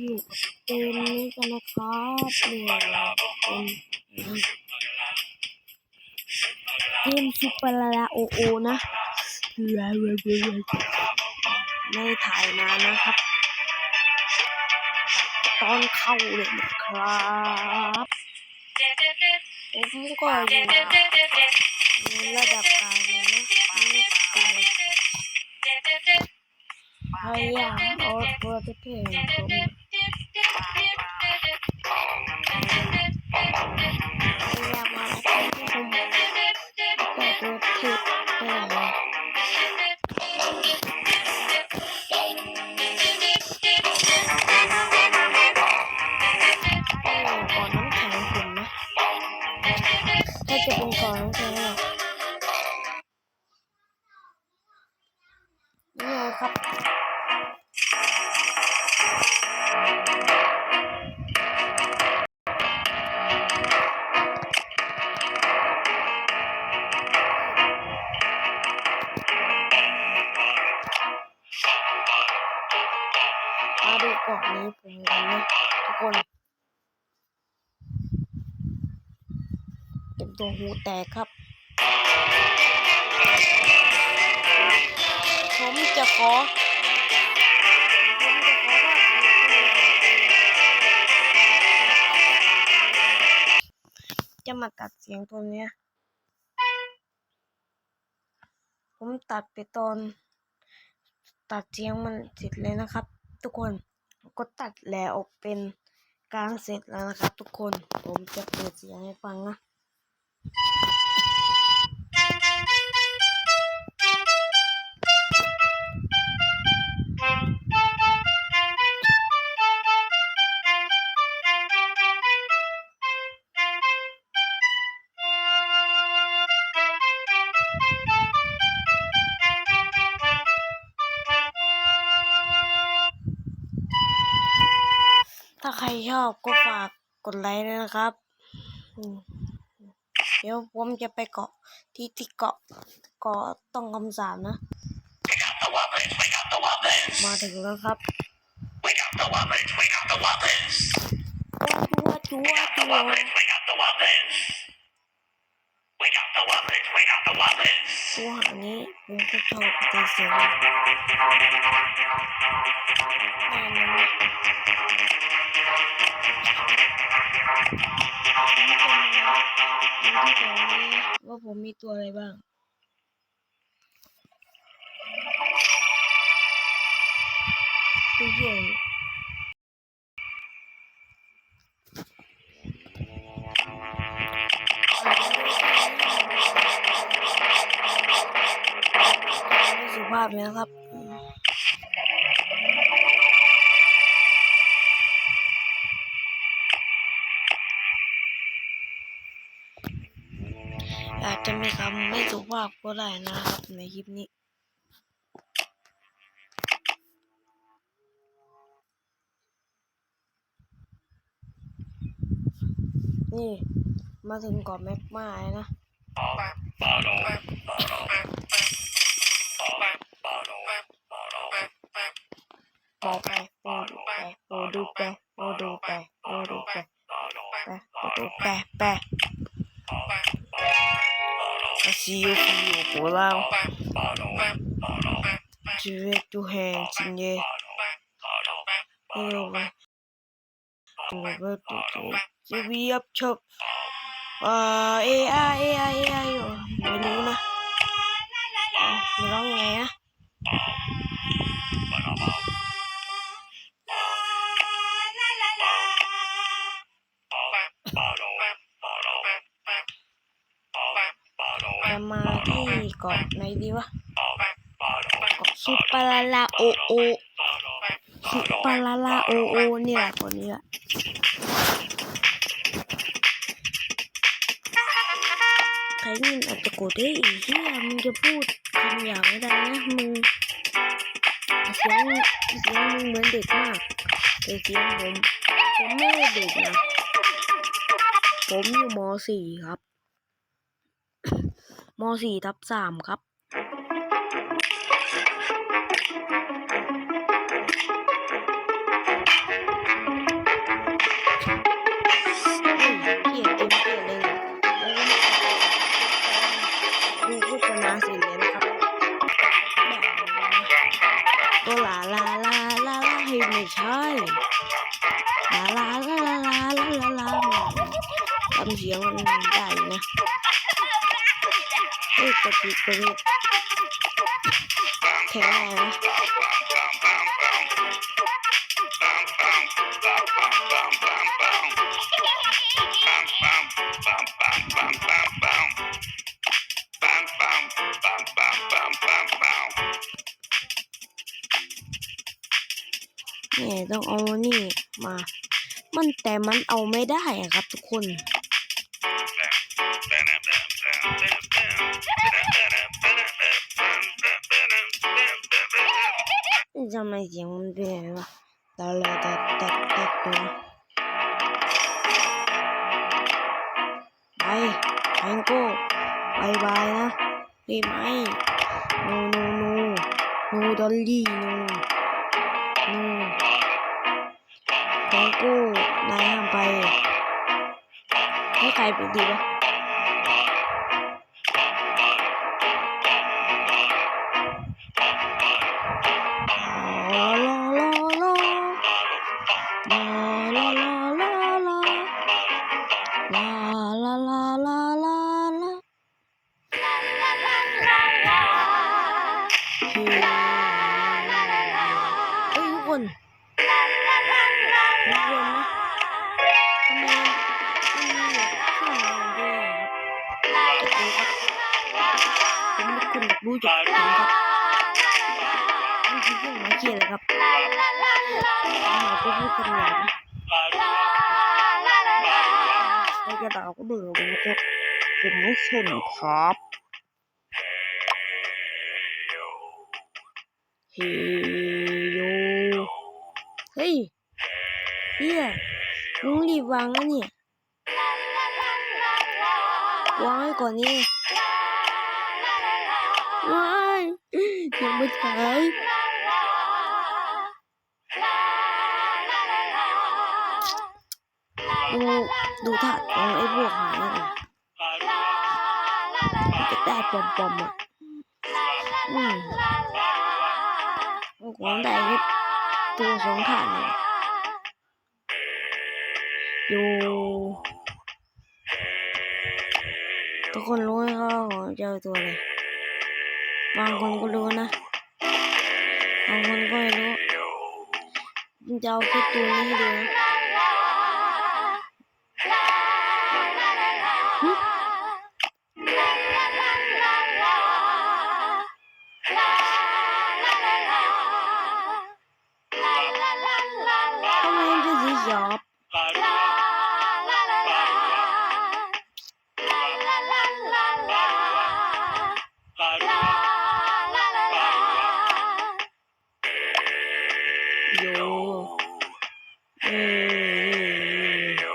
อยู่เกมนี้กันนะครับเนี่ยเป็นเกมซูเปอร์ลาโอโอนะไม่ถ่ายนานนะครับ ตอนเข้าเลยนะครับผมก็อยู่ระดับกลางนะระดับกลางพยายามเอาตัวอเก่งผม ไม่ มตัวหูแตกครับ ผมจะขอผมจะขอว่าจะมาตัดเสียงตัวเนี้ย ผมตัดไปตอน ตัดเสียงมันเสร็จเลยนะครับ ทุกคน ก็ตัดแล้วออกเป็นกลางเสร็จแล้วนะครับ ทุกคน ผมจะเปิดเสียงให้ฟังนะ ชอบก็ฝากกดไลค์ด้วยนะครับ เดี๋ยวผมจะไปเกาะที่ที่เกาะเกาะต้องคำสาปนะ มาถึงแล้วครับจัวจัวจัวตัวหางนี้ผมก็ชอบต่เสียงแน่นอนดูที่ตรงนี้ ว่าผมมีตัวอะไรบ้างตู้เย็นไม่สุภาพนะครับ อาจจะมีคำไม่สุภาพก็ได้นะครับในคลิปนี้นี่ มาถึงเกาะแมกมาแล้วนะ จิเวตูแหงจินเย่เออไปตัวเบอร์ตัวจะวีอัพ ชอบอ่าเอไอเอไอเอไออยู่ไม่รู้นะอ๋อมันร้องไงอะจะมาที่เกาะไหนดีวะเกาะซุปาลาลาโอโอซุปาลาลาโอโอเนี่ยเกาะนี้แหละใครนี่อาจจะโกรธได้อีกที่มึงจะพูดคำหยาบไม่ได้นะมึงเสียงเสียงมึงเหมือนเด็กมากแต่เสียงผมผมไม่ได้เด็กนะผมอยู่ม .4 ครับมสี่ทับสามครับ ลาลาลาลาลาลาลาทำเสียงมันใหญ่นะเฮ้ยกี้ตะกี้แข็งแรงนะ ต้องเอานี่มา มันแต่มันเอาไม่ได้ครับทุกคนทำไมเสียงมันเป็นอย่างนี้วะตาลาตัดตัดตัดตัวไปแทงโก้บายบายนะพี่ไหมโนโนโนโนดอลลี่โนโน แทงโก้นายห้ามไปให้ใครไปดีวะ นี่คือพวกหมาเกียร์เลยครับหมาพวกนี้กันหลายนะใครจะด่าก็เบื่อผมนะครับผมไม่สนครับเฮโยเฮ้ยเฮียมึงรีบวางนะเนี่ยวางไว้ก่อนนี่ว้ายยังไม่ใช่ ดูดูท่าของไอ้พวกหายนี่ก่อนจะได้ปอมๆอะอืมของได้แค่ตัวสองถาดเนี่ยอยู่ทุกคนรู้ไหมครับว่าผมเจอตัวอะไรบางคนก็รู้นะบางคนก็ไม่รู้จะเอาแค่ตัวนี้ให้ดูนะ มันเป็นสีเขียวครับโยเออ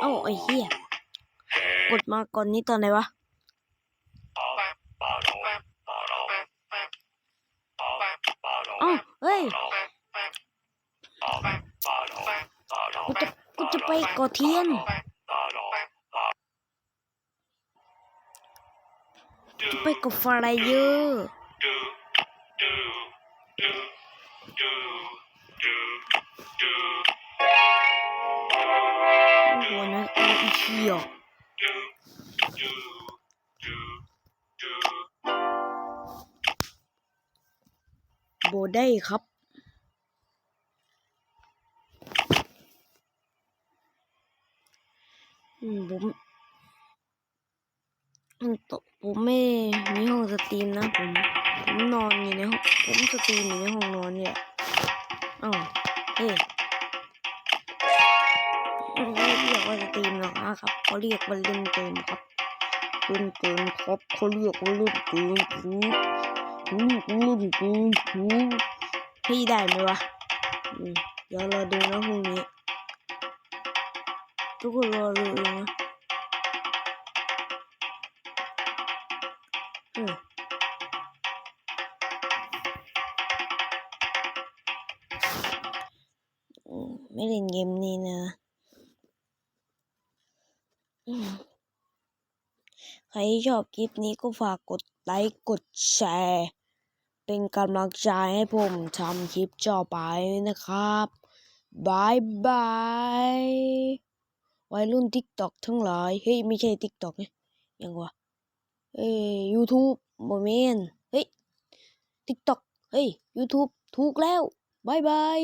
เอ้าไอ้เหี้ยกดมาก่อนนี้ตอนไหนวะเอ้าเฮ้ย กูจะกูจะ ไปก่อเทียน ไปก่อไฟลายเยอร์โอ้โหนะไอ้เหี้ยโบได้ครับ อืม ผมอืมตผมไม่มีห้องสตรีมนะผมผมนอนอยู่ในห้องผมสตรีมอยู่ในห้องนอนเนี่ยอ้าวเฮ้ยเขาไม่เรียกว่าสตรีมหรอกนะครับเขาเรียกว่าเล่นเกมครับเล่นเกมครับเขาเรียกว่าเล่นเกมครับเล่นเกมครับพี่ได้ไหมวะอืมเดี๋ยวเรอดูนะพรุ่งนี้ ทุกคนรอดูนะอืมอืมไม่เล่นเกมนี้นะใครชอบคลิปนี้ก็ฝากกดไลค์กดแชร์ เป็นกำลังใจให้ผมทำคลิปต่อไปนะครับบายบาย วัยรุ่นทิกตอกทั้งหลาย เฮ้ย ไม่ใช่ทิกตอกนะยังวะเอ้ยยูทูบโมเมนเฮ้ยทิกตอกเฮ้ยยูทูบถูกแล้วบายบาย